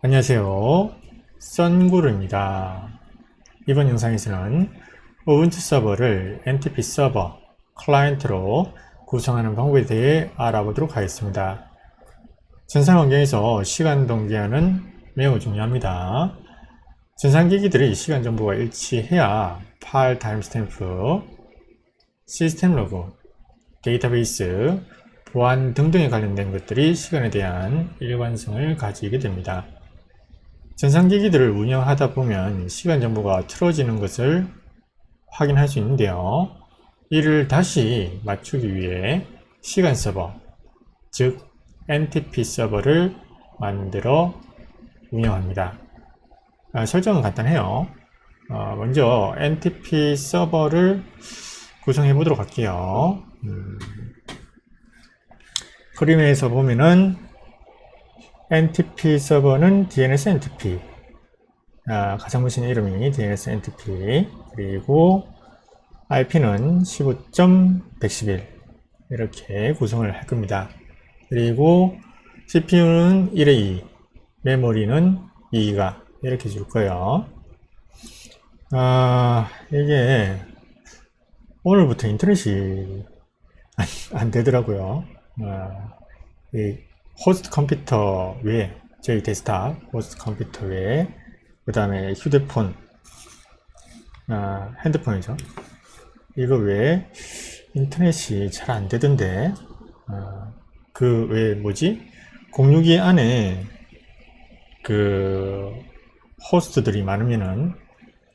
안녕하세요. 썬구루입니다. 이번 영상에서는 우분투 서버를 NTP 서버 클라이언트로 구성하는 방법에 대해 알아보도록 하겠습니다. 전산 환경에서 시간 동기화는 매우 중요합니다. 전산 기기들의 시간 정보가 일치해야 파일 타임스탬프, 시스템 로그, 데이터베이스, 보안 등등에 관련된 것들이 시간에 대한 일관성을 가지게 됩니다. 전산기기들을 운영하다 보면 시간 정보가 틀어지는 것을 확인할 수 있는데요. 이를 다시 맞추기 위해 시간 서버, 즉 NTP 서버를 만들어 운영합니다. 아, 설정은 간단해요. 어, 먼저 NTP 서버를 구성해 보도록 할게요. 음, 프리메에서 보면은 NTP 서버는 DNS NTP 아, 가상무신 이름이 DNS NTP 그리고 IP는 15.111 이렇게 구성을 할 겁니다. 그리고 CPU는 1의 2, 메모리는 2가 이렇게 줄 거예요. 아, 이게 오늘부터 인터넷이 안, 안 되더라고요. 아, 이 호스트 컴퓨터 외에 저희 데스크탑 호스트 컴퓨터 외에 그 다음에 휴대폰 아, 핸드폰이죠. 이거 외에 인터넷이 잘 안 되던데 아, 그 외에 뭐지 공유기 안에 그 호스트들이 많으면은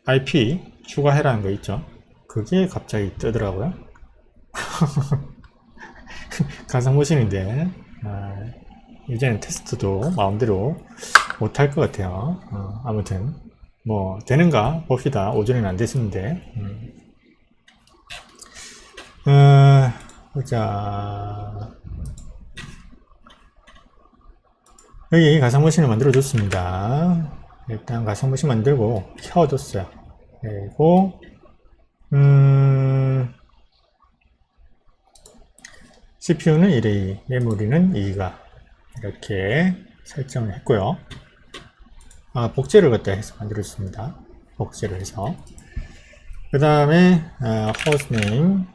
IP 추가해라는 거 있죠. 그게 갑자기 뜨더라고요. 가상머신인데 아, 이제는 테스트도 마음대로 못할 것 같아요. 어, 아무튼 뭐 되는가 봅시다. 오전에는 안 됐었는데. 음. 어, 보자. 여기 가상머신을 만들어 줬습니다. 일단 가상머신 만들고 켜줬어요. 그리고 음, CPU는 1A, 메모리는 2가 이렇게 설정을 했고요. 아, 복제를 갖다 해서 만들었습니다. 복제를 해서. 그 다음에 아, 호스트네임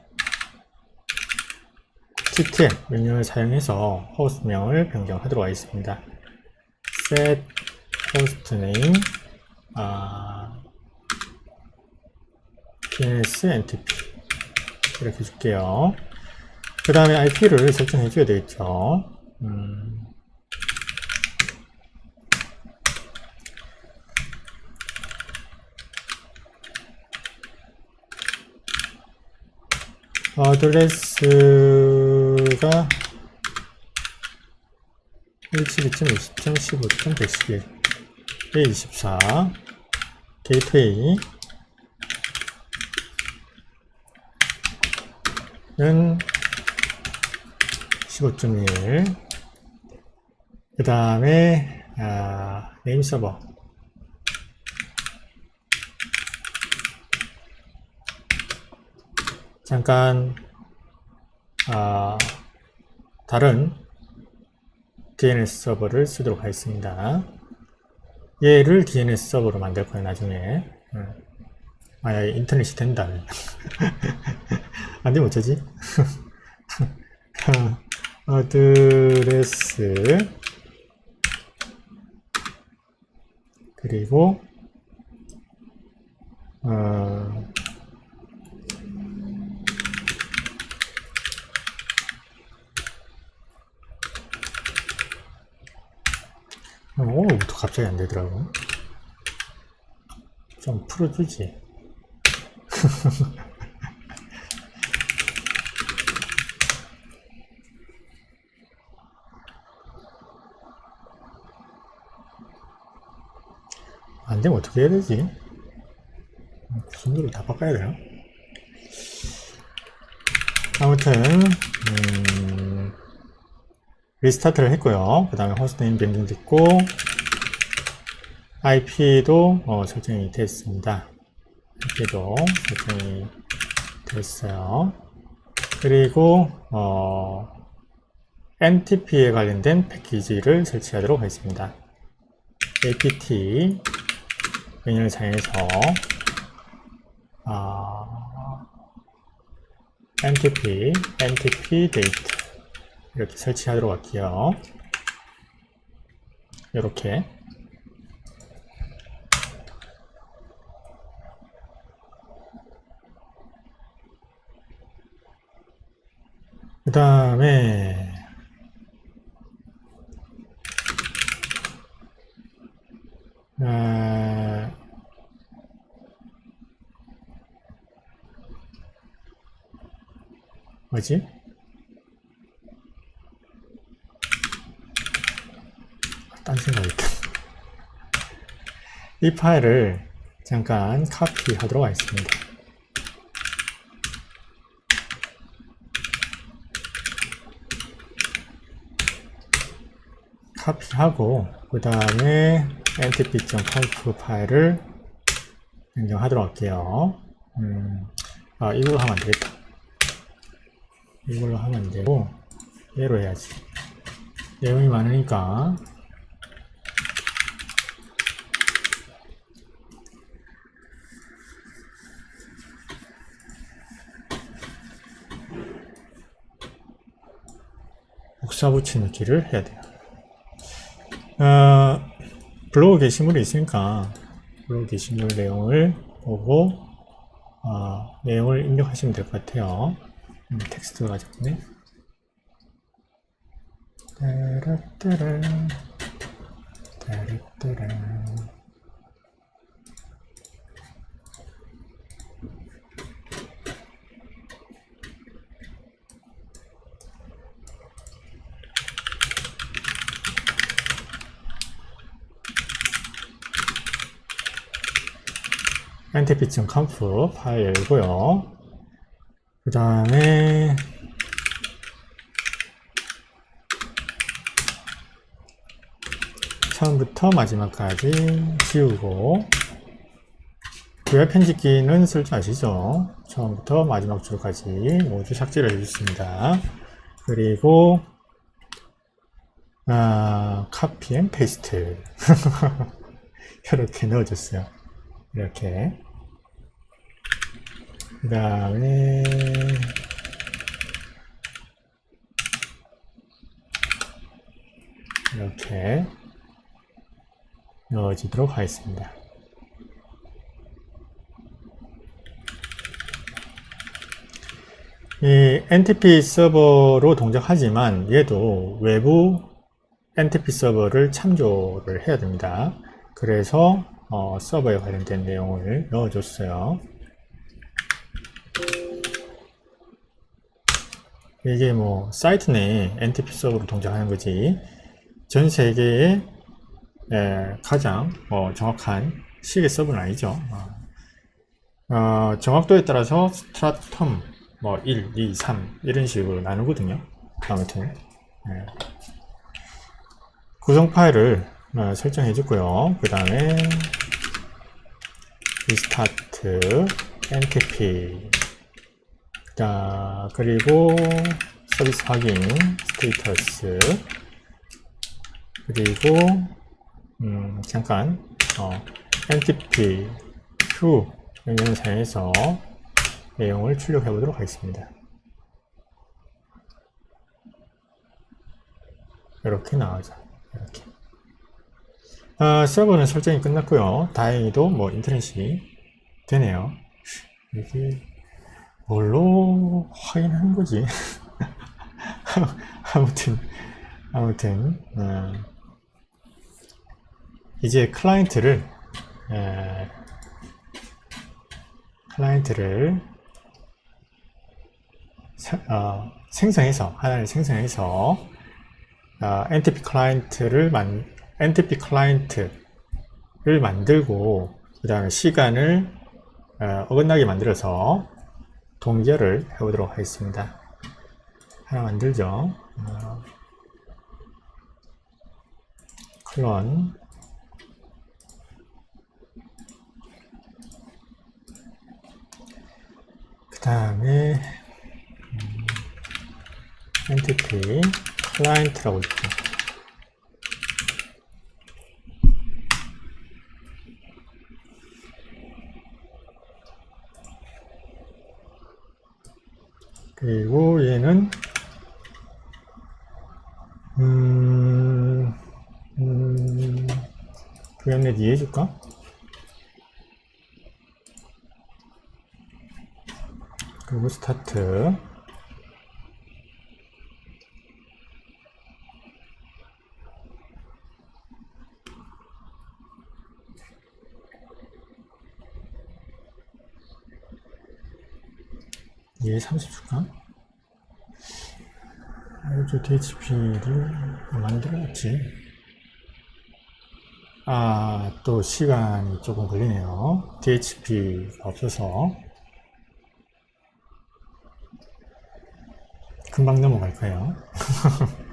TTL 메뉴를 사용해서 호스트명을 변경하도록 하겠습니다. set hostname 아, DNS NTP 이렇게 줄게요. 그 다음에 IP를 설정해 줘야 되겠죠. 음. 어드레스가 172.20.15.111 A24 게이트웨이 는 15.1. 그 다음에, 아, 네임 서버. 잠깐, 아, 다른 DNS 서버를 쓰도록 하겠습니다. 얘를 DNS 서버로 만들 거예요, 나중에. 응. 아, 야, 인터넷이 된다. 안 되면 어쩌지? 어드레스 그리고 어, 오늘부터 갑자기 안 되더라고. 좀 풀어주지. 안 되면 어떻게 해야 되지? 구성도를 다 바꿔야 되나? 아무튼, 음, 리스타트를 했고요. 그 다음에 호스트네임 변경 됐고, IP도 어, 설정이 됐습니다. IP도 설정이 됐어요. 그리고, 어, NTP에 관련된 패키지를 설치하도록 하겠습니다. apt 명령을 사용해서 아, ntp ntp 이 렇게 설치하도록 할게요. 이렇게 그 다음에 아, 뭐지? 딴 생각했다. 이 파일을 잠깐 카피하도록 하겠습니다. 카피하고 그 다음에 ntp.conf 파일을 변경하도록 할게요. 음, 아 이걸로 하면 안 되겠다. 이걸로 하면 안 되고 얘로 해야지. 내용이 많으니까 복사 붙이 넣기를 해야 돼요. 어, 블로그 게시물이 있으니까 블로그 게시물 내용을 보고 어, 내용을 입력하시면 될 것 같아요. 음, 텍스트가 가졌네. 따라따라 따라따라 ntp.conf 파일 열고요. 그 다음에 처음부터 마지막까지 지우고 구약 편집기는 쓸 줄 아시죠? 처음부터 마지막 줄까지 모두 삭제를 해주습니다 그리고 아, 카피 앤 페이스트 이렇게 넣어줬어요. 이렇게 그 다음에 이렇게 넣어지도록 하겠습니다. 이 NTP 서버로 동작하지만 얘도 외부 NTP 서버를 참조를 해야 됩니다. 그래서 어, 서버에 관련된 내용을 넣어줬어요. 이게 뭐 사이트 내에 NTP 서버로 동작하는 거지 전 세계에 에, 가장 뭐 정확한 시계 서버는 아니죠. 어, 어, 정확도에 따라서 스트라텀 뭐 1, 2, 3 이런 식으로 나누거든요. 아무튼 예. 구성 파일을 어, 설정해 주고요. 그 다음에 리스타트 ntp 자 그리고 서비스 확인 스테이터스 그리고 음, 잠깐 어, ntp q 사용해서 내용을 출력해 보도록 하겠습니다. 이렇게 나오죠. 이렇게. 아, 서버는 설정이 끝났고요. 다행히도 뭐 인터넷이 되네요. 이게 뭘로 확인한 거지? 아무튼 아무튼 어, 이제 클라이언트를 에, 클라이언트를 사, 어, 생성해서 하나를 생성해서 어, NTP 클라이언트를 만 NTP 클라이언트를 만들고 그 다음에 시간을 어, 어긋나게 만들어서 동결을 해보도록 하겠습니다. 하나 만들죠. 어, 클론 그 다음에 음, entity 클라이언트라고 있고 그리고 얘는 음, 음, VMnet 이해해줄까? 그리고 스타트 얘 30 줄까? 이쪽 DHP를 만들어야지. 아, 또 시간이 조금 걸리네요. DHP가 없어서. 금방 넘어갈 거예요.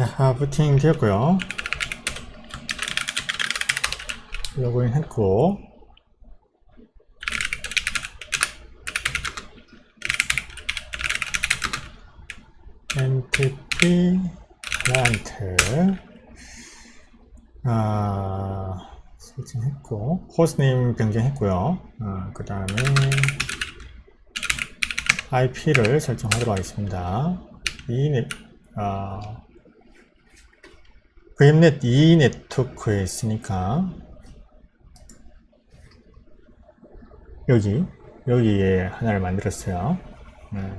자, 부팅 되었고요. 로그인 했고, NTP 클라이언트 아, 설정했고, 호스트네임 변경했고요. 그 다음에 IP를 설정하도록 하겠습니다. 이 네, 아, VMnet 2 네트워크에 있으니까 여기 여기에 하나를 만들었어요. 음.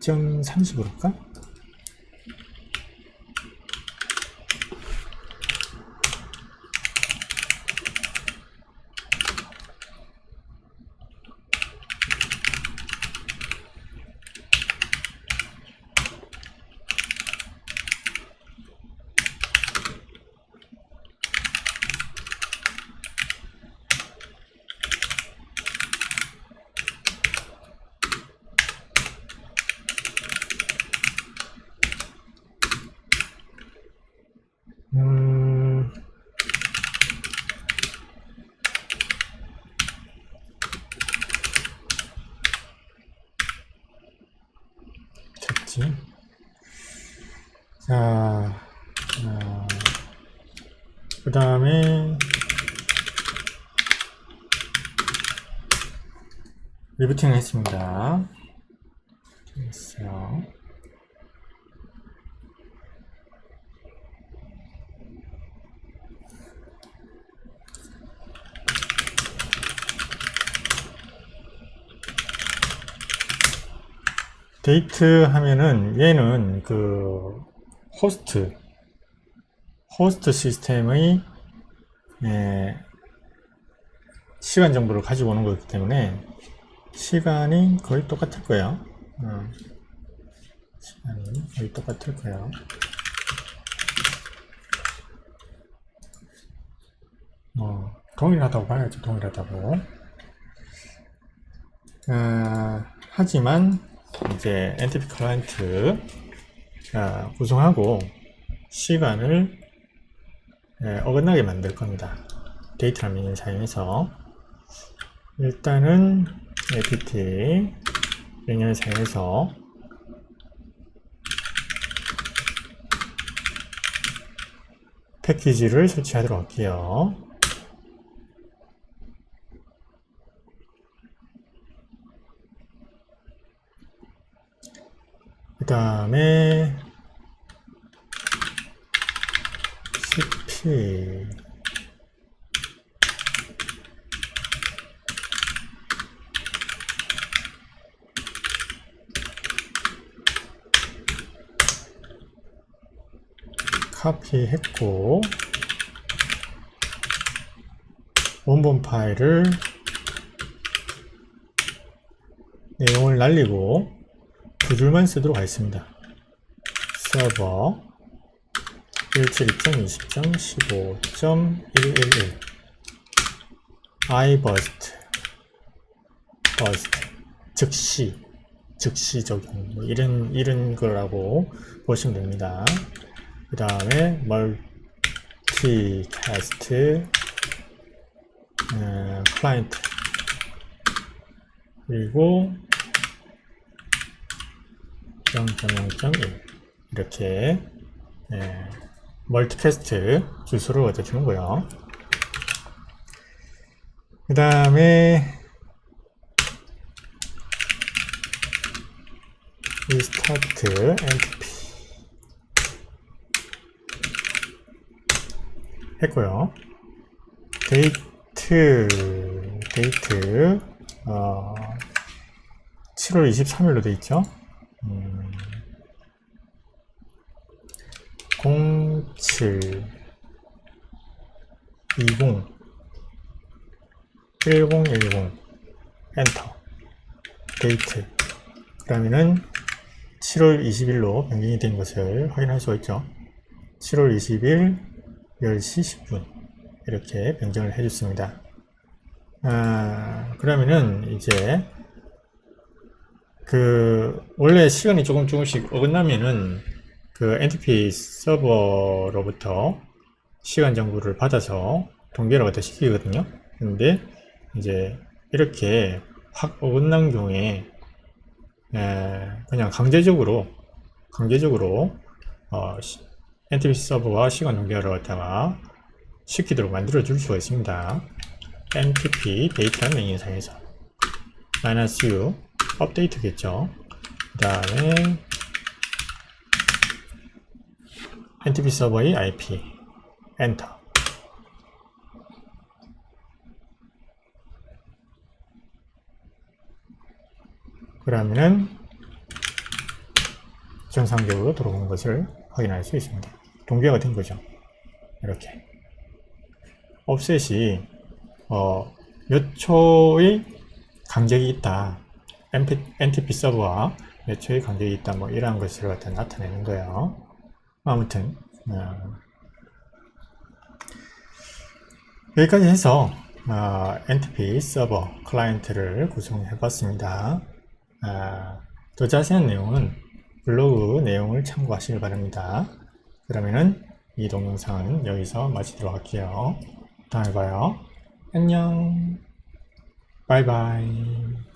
2.30으로 할까? 음, 됐지. 자, 어, 그 다음에 리부팅을 했습니다. 됐어요. 데이트 하면은 얘는 그 호스트 호스트 시스템의 예, 시간 정보를 가지고 오는 거기 때문에 시간이 거의 똑같을 거예요. 어, 시간이 거의 똑같을 거예요. 어, 동일하다고 봐야죠. 동일하다고. 아, 하지만 이제 NTP 클라이언트 자, 구성하고 시간을 예, 어긋나게 만들 겁니다. 데이터라는 명령을 사용해서 일단은 apt 명령을 사용해서 패키지를 설치하도록 할게요. 그 다음에 cp 카피했고 원본 파일을 내용을 날리고 두 줄만 쓰도록 하겠습니다. 서버 172.20.15.111 iburst burst. 즉시 즉시 적용 뭐 이런 이런 거라고 보시면 됩니다. 그 다음에 멀티캐스트 어, 클라이언트 그리고 0.0.1 이렇게 예, 멀티캐스트 주소를 얻어 주는 거요. 그 다음에 리스타트 NTP 했고요. 데이트 데이트 어, 7월 23일로 돼 있죠. 음, 07 20 1010 엔터 데이트 그러면은 7월 20일로 변경이 된 것을 확인할 수가 있죠. 7월 20일 10시 10분 이렇게 변경을 해줬습니다. 아, 그러면은 이제 그 원래 시간이 조금 조금씩 어긋나면은 그 NTP 서버로부터 시간 정보를 받아서 동기화를 갖다 시키거든요. 근데 이제 이렇게 확 어긋난 경우에 에, 그냥 강제적으로 강제적으로 어, 시- NTP 서버와 시간 동기화를 갖다가 시키도록 만들어 줄 수가 있습니다. NTP 데이터라는 명령상에서 마이너스 U 업데이트겠죠. 그 다음에 NTP 서버의 IP 엔터 그러면은 정상적으로 들어온 것을 확인할 수 있습니다. 동기화가 된 거죠. 이렇게 offset이 어, 몇 초의 강제기 있다. NTP 서버와 몇 초의 강제기 있다. 뭐 이러한 것을 나타내는 거예요. 아무튼 어, 여기까지 해서 어, NTP 서버 클라이언트를 구성해 봤습니다. 아, 더 자세한 내용은 블로그 내용을 참고하시길 바랍니다. 그러면은 이 동영상은 여기서 마치도록 할게요. 다음에 봐요. 안녕. 바이바이.